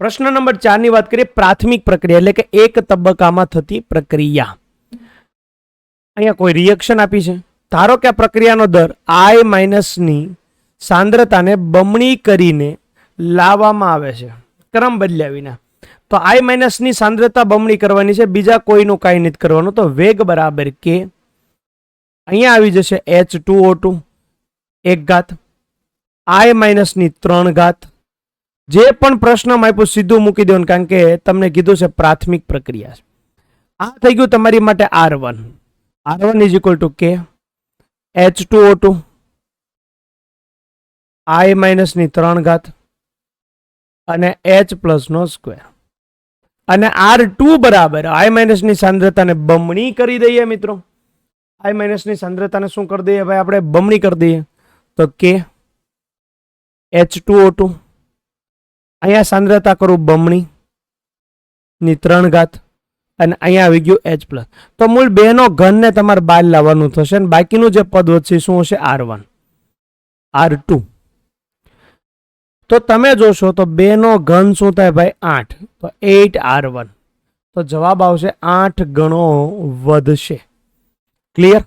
પ્રશ્ન નંબર ચારની વાત કરીએ, પ્રાથમિક પ્રક્રિયા એટલે કે એક તબક્કામાં થતી પ્રક્રિયા. અહીંયા કોઈ રિએક્શન આપી છે? ધારો કે આ પ્રક્રિયાનો દર આઈ માઇનસની સાંદ્રતાને બમણી કરીને લાવવામાં આવે છે, ક્રમ બદલ્યા વિના. તો આઈ માઇનસની સાંદ્રતા બમણી કરવાની છે, બીજા કોઈનું કાંઈ નથી કરવાનું. તો વેગ બરાબર કે અહીંયા આવી જશે એચ ટુ ઓ ટુ, એક ઘાત. આઈ માઇનસની ત્રણ ઘાત. જે પણ પ્રશ્નમાં આપ્યો સીધું મૂકી દેવાનું, કારણ કે તમને કીધું છે પ્રાથમિક પ્રક્રિયા આ થઈ ગયું તમારી માટે R one R one is equal to K H two O two I માઇનસની ત્રણ ઘાત. અને એચ પ્લસનો સ્ક્વેર અને આર ટુ બરાબર આઈ માઇનસની સાંદ્રતાને બમણી કરી દઈએ મિત્રો. આઈ માઇનસની સાંદ્રતાને શું કરી દઈએ ભાઈ? આપણે બમણી કરી દઈએ. તો કે એચ ટુ ઓ ટુ અહીંયા સાંદ્રતા કરું બમણી, ની ત્રણ ઘાત, અને અહીંયા આવી ગયું એચ પ્લસ તો મૂળ બેનો ઘનને તમારે બહાર લાવવાનું થશે અને બાકીનું જે પદ વધશે શું હશે? આર વન આર ટુ તો તમે જોશો તો બેનો ઘન શું થાય ભાઈ? આઠ. તો એટ આર વન તો જવાબ આવશે આઠ ગણો વધશે. ક્લિયર